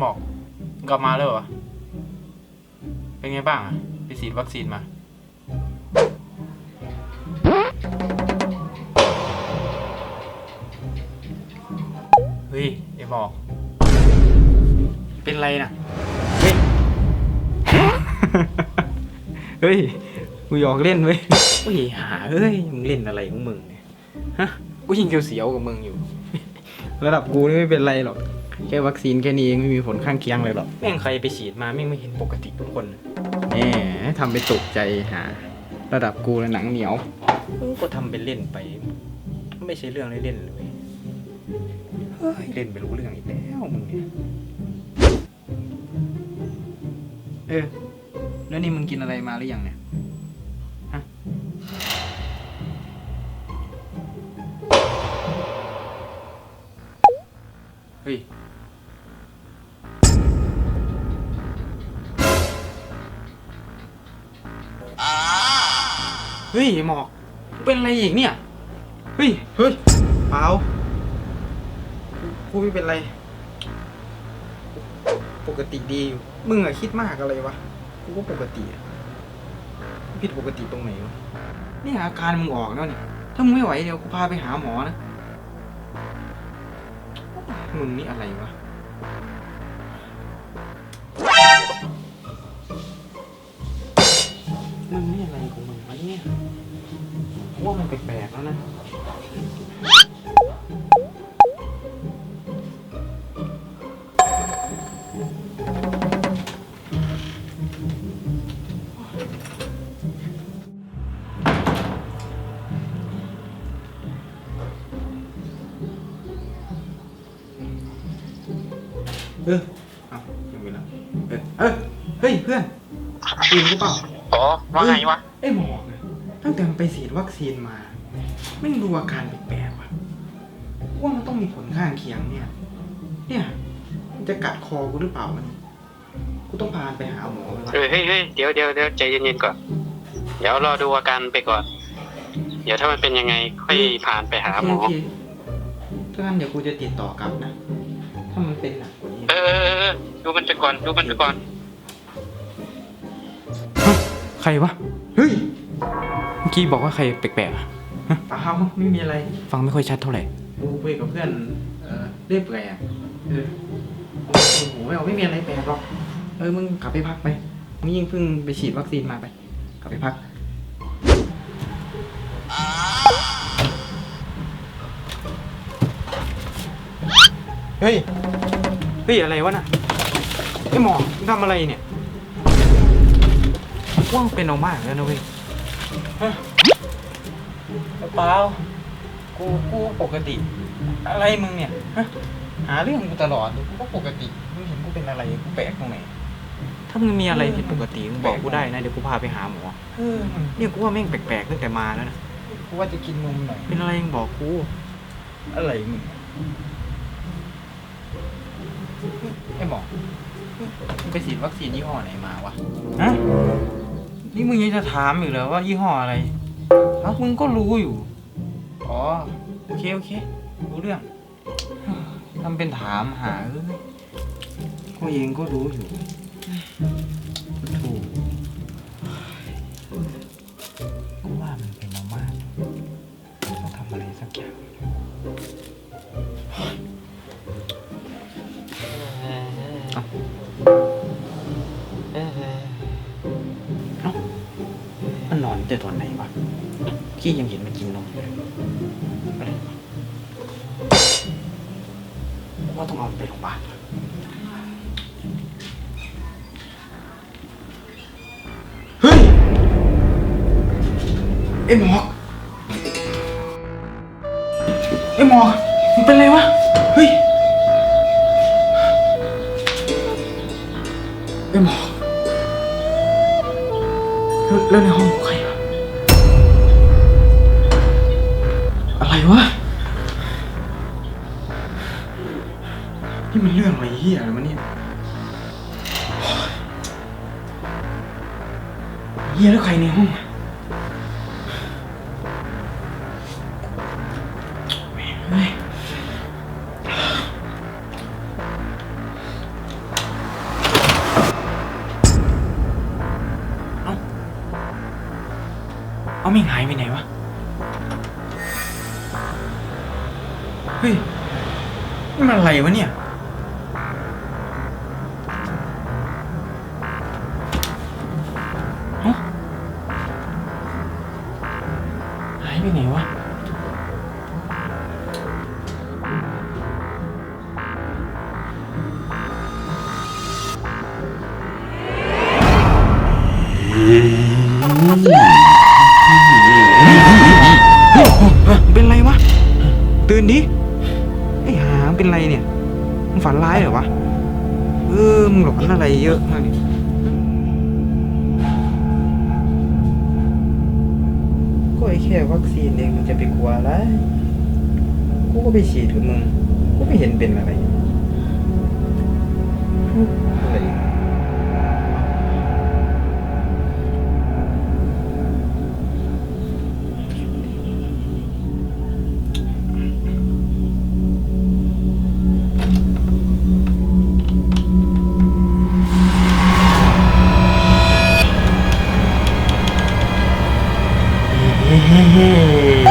หมอกมึงกลับมาแล้วเหรอ เป็นไงบ้างอะไปฉีดวัคซีนมา เฮ้ยไอหมอก เป็นไรน่ะเฮ้ย เฮ้ยกูหยอกเล่นเว้ยโอ้ยหาเอ้ย มึงเล่นอะไรของมึงเนี่ย ฮะ กูยิงเสียวๆกับมึงอยู่ ระดับกูนี่ไม่เป็นไรหรอก แค่วัคซีนแค่นี้เองไม่มีผลข้างเคียงเลยหรอกแม่งใครไปฉีดมาแม่งไม่เห็นปกติทุกคนแหมทำไปตกใจหา ระดับกูแล้วหนังเหนียวมึงก็ทำเป็นเล่นไป ไม่ใช่เรื่องเล่นๆเลยเฮ้ยเล่นไปรู้เรื่องอีกแล้วมึงเนี่ยเออแล้วนี่มึงกินอะไรมาหรือยังเนี่ยฮะเฮ้ย เฮ้ยหมอกเป็นอะไรอีกเนี่ย เฮ้ย เฮ้ยเปล่ากูกูไม่เป็นไร ปกติดีอยู่มึงอะคิดมากอะไรวะ กูก็ปกติอะผิดปกติตรงไหนวะนี่อาการมึงออกแล้วเนี่ย ถ้ามึงไม่ไหวเดี๋ยวกูพาไปหาหมอนะ มึงนี่อะไรวะ แปลกๆแล้วนะ เออเอายังไม่ละเออเออเฮ้ยเพื่อนตื่นหรือเปล่าอ๋อว่าไงวะไอ้หมอกเนี่ย ตั้งแต่มันไปฉีดวัคซีนมาไม่งดูอาการแปลกๆว่ะว่ามันต้องมีผลข้างเคียงเนี่ย เนี่ยมันจะกัดคอกูหรือเปล่ามันกูต้องพาไปหาหมอไหมวะเออเฮ้ยเฮ้ยเดี๋ยวเดี๋ยวเดี๋ยวใจเย็นๆก่อน เดี๋ยวรอดูอาการไปก่อน เดี๋ยวถ้ามันเป็นยังไงค่อยผ่านไปหาหมอโอเคถ้างั้นเดี๋ยวกูจะติดต่อกลับนะ ถ้ามันเป็นหนักกว่านี้เออเออเออเออดูมันไปก่อน ดูมันไปก่อน ใครวะเฮ้ยเมื่อ กี้บอกว่าใครแปลกๆอะฮะเปล่าไม่มีอะไรฟังไม่ค่อยชัดเท่าไหร่กูคุยกับเพื่อนเออเรียบไรอะเออโอ้โหไม่เอาไม่มีอะไรแปลกหรอกเออมึงกลับไปพักไปมึงยิ่งเพิ่งไปฉีดวัคซีนมาไป กลับไปพัก เฮ้ย เฮ้ย อะไรวะน่ะไอ้หมอมึงทำอะไรเนี่ยว่างเป็นเอามากแล้วนะเว้ย ฮะเปล่ากูกูปกติ อะไรมึงเนี่ยฮะหาเรื่องกูตลอดกูก็ปกติมึงเห็นกูเป็นอะไรกูแปลกตรงไหนถ้ามึงมีอะไรผิดปกติมึงบอกกูได้นะเดี๋ยวกูพาไปหาหมอเออเนี่ยกูว่าแม่งแปลกๆตั้งแต่มาแล้วนะกูว่าจะกินนมหน่อยเป็นอะไรมึงบอกกูอะไรมึงไอ้หมอมึงไปฉีดวัคซีนยี่ห้อไหนมาวะฮะ นี่มึงยังจะถามอยู่เหรอว่ายี่ห้ออะไรเอ้ามึงก็รู้อยู่ อ๋อ โอเค โอเค รู้เรื่อง ทำเป็นถามหาเอ้ยกูเองก็รู้อยู่ถูกกูว่ามันเป็นมามากต้องทำอะไรสักอย่าง พี่ยังเห็นมันกินนมเลยว่าต้องเอาไปโรงพยาบาลเฮ้ยไอ้หมอกไอ้หมอกมันเป็นไรวะ เฮ้ย ไอ้หมอกแล้วในห้องใครวะ อะไรวะ นี่มันเรื่องอะไรเฮียอะไรวะเนี่ยเฮียแล้วใครในห้องอะแม่เอาเอาไม่งหายไปไหนวะ มันอะไรวะเนี่ยเอ้าหายไปไหนวะเฮ้ยเป็นไรวะ ตื่นดิไอ้หา เป็นไรเนี่ยมึงฝันร้ายเหรอวะเออมึงหลอนอะไรเยอะมากเนี่ยก็ไอ้แค่วัคซีนเองมึงจะไปกลัวอะไรกูก็ไปฉีดกับมึงกูไม่เห็นเป็นอะไรอะไร Mm-hmm.